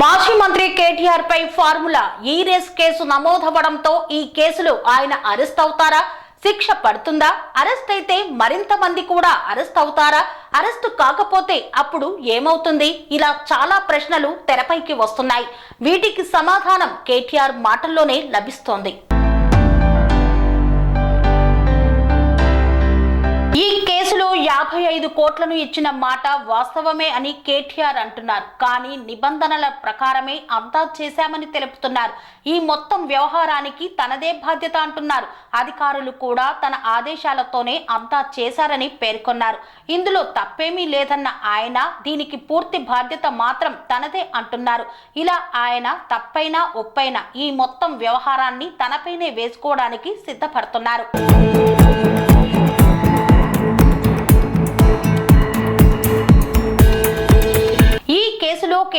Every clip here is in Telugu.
మాజీ మంత్రి కేటీఆర్ పై ఫార్ములా ఈ రేస్ కేసు నమోదవడంతో ఈ కేసులో ఆయన అరెస్ట్ అవుతారా? శిక్ష పడుతుందా? అరెస్ట్ అయితే మరింత మంది కూడా అరెస్ట్ అవుతారా? అరెస్ట్ కాకపోతే అప్పుడు ఏమవుతుంది? ఇలా చాలా ప్రశ్నలు తెరపైకి వస్తున్నాయి. వీటికి సమాధానం కేటీఆర్ మాటల్లోనే లభిస్తోంది. ఈ యాభై ఐదు కోట్లను ఇచ్చిన మాట వాస్తవమే అని కేటీఆర్ అంటున్నారు. కానీ నిబంధనల ప్రకారమే అంతా చేశామని తెలుపుతున్నారు. ఈ మొత్తం వ్యవహారానికి తనదే బాధ్యత అంటున్నారు. అధికారులు కూడా తన ఆదేశాలతోనే అంతా చేశారని పేర్కొన్నారు. ఇందులో తప్పేమీ లేదన్న ఆయన దీనికి పూర్తి బాధ్యత మాత్రం తనదే అంటున్నారు. ఇలా ఆయన తప్పైనా ఒప్పైనా ఈ మొత్తం వ్యవహారాన్ని తనపైనే వేసుకోవడానికి సిద్ధపడుతున్నారు.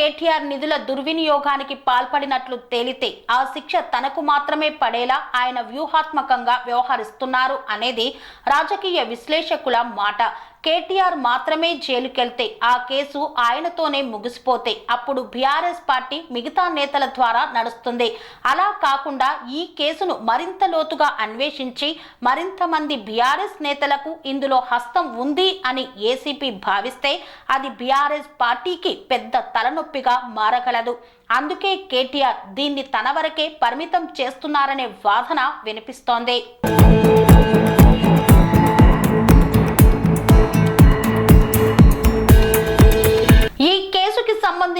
కేటీఆర్ నిధుల దుర్వినియోగానికి పాల్పడినట్లు తేలితే ఆ శిక్ష తనకు మాత్రమే పడేలా ఆయన వ్యూహాత్మకంగా వ్యవహరిస్తున్నారు అనేది రాజకీయ విశ్లేషకుల మాట. కేటీఆర్ మాత్రమే జైలుకెళ్తే ఆ కేసు ఆయనతోనే ముగిసిపోతే అప్పుడు బీఆర్ఎస్ పార్టీ మిగతా నేతల ద్వారా నడుస్తుంది. అలా కాకుండా ఈ కేసును మరింత లోతుగా అన్వేషించి మరింత మంది బీఆర్ఎస్ నేతలకు ఇందులో హస్తం ఉంది అని ఏసీపీ భావిస్తే అది బీఆర్ఎస్ పార్టీకి పెద్ద తలనొప్పిగా మారగలదు. అందుకే కేటీఆర్ దీన్ని తన వరకే పరిమితం చేస్తున్నారనే వాదన వినిపిస్తోంది.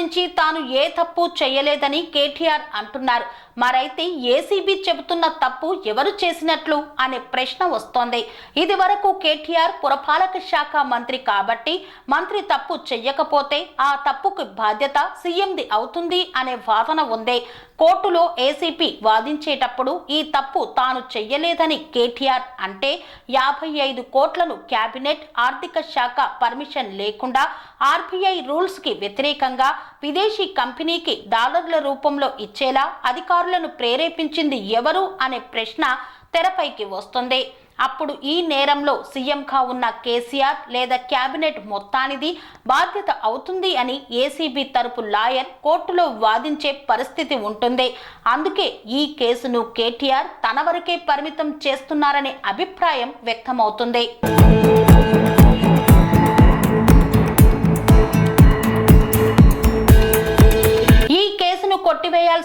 సంబంధించి తాను ఏ తప్పు చేయలేదని కేటీఆర్ అంటున్నారు. మరైతే ఏసీబీ చెబుతున్న తప్పు ఎవరు చేసినట్లు అనే ప్రశ్న వస్తోంది. ఇది వరకు కేటీఆర్ పురపాలక శాఖ మంత్రి కాబట్టి మంత్రి తప్పు చెయ్యకపోతే ఆ తప్పుకు బాధ్యత సీఎంది అవుతుంది అనే వాదన ఉంది. కోర్టులో ఏసీపీ వాదించేటప్పుడు ఈ తప్పు తాను చెయ్యలేదని కేటీఆర్ అంటే యాభై ఐదు కోట్లను కేబినెట్ ఆర్థిక శాఖ పర్మిషన్ లేకుండా ఆర్బీఐ రూల్స్కి వ్యతిరేకంగా విదేశీ కంపెనీకి డాలర్ల రూపంలో ఇచ్చేలా అధికారులు అధికారులను ప్రేరేపించింది ఎవరు అనే ప్రశ్న తెరపైకి వస్తుంది. అప్పుడు ఈ నేరంలో సీఎంగా ఉన్న కేసీఆర్ లేదా కేబినెట్ మొత్తానిది బాధ్యత అవుతుంది అని ఏసీబీ తరపు లాయర్ కోర్టులో వాదించే పరిస్థితి ఉంటుంది. అందుకే ఈ కేసును కేటీఆర్ తన వరకే పరిమితం చేస్తున్నారనే అభిప్రాయం వ్యక్తమవుతుంది.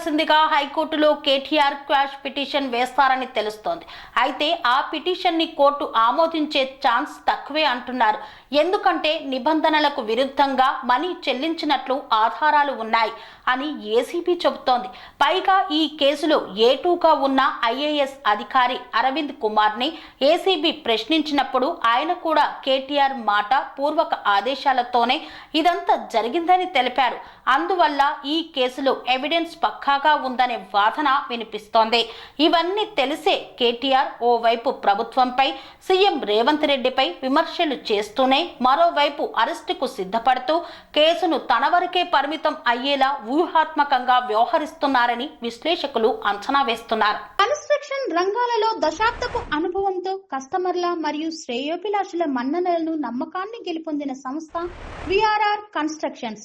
కొట్టివేయాల్సిందిగా హైకోర్టులో కేటీఆర్ క్వాష్ పిటిషన్ వేస్తారని తెలుస్తోంది. అయితే ఆ పిటిషన్ని కోర్టు ఆమోదించే ఛాన్స్ తక్కువే అంటున్నారు. ఎందుకంటే నిబంధనలకు విరుద్ధంగా మనీ చెల్లించినట్లు ఆధారాలు ఉన్నాయి అని ఏసీబీ చెబుతోంది. పైగా ఈ కేసులో ఏటూగా ఉన్న ఐఏఎస్ అధికారి అరవింద్ కుమార్ని ఏసీబీ ప్రశ్నించినప్పుడు ఆయన కూడా కేటీఆర్ మాట పూర్వక ఆదేశాలతోనే ఇదంతా జరిగిందని తెలిపారు. అందువల్ల ఈ కేసులో ఎవిడెన్స్ పక్కాగా ఉందనే వాదన వినిపిస్తోంది. ఇవన్నీ తెలిసే కేటీఆర్ ఓవైపు ప్రభుత్వంపై సీఎం రేవంత్ రెడ్డిపై విమర్శలు చేస్తూనే మరోవైపు అరెస్టుకు సిద్ధపడుతూ కేసును తన వరకే పరిమితం అయ్యేలా వ్యూహాత్మకంగా వ్యవహరిస్తున్నారని విశ్లేషకులు అంచనా వేస్తున్నారు. కన్స్ట్రక్షన్ రంగాలలో దశాబ్దపు అనుభవంతో కస్టమర్ల మరియు శ్రేయోభిలాషుల మన్ననలను నమ్మకాన్ని గెలుపొందిన సంస్థ విఆర్ఆర్ కన్స్ట్రక్షన్స్.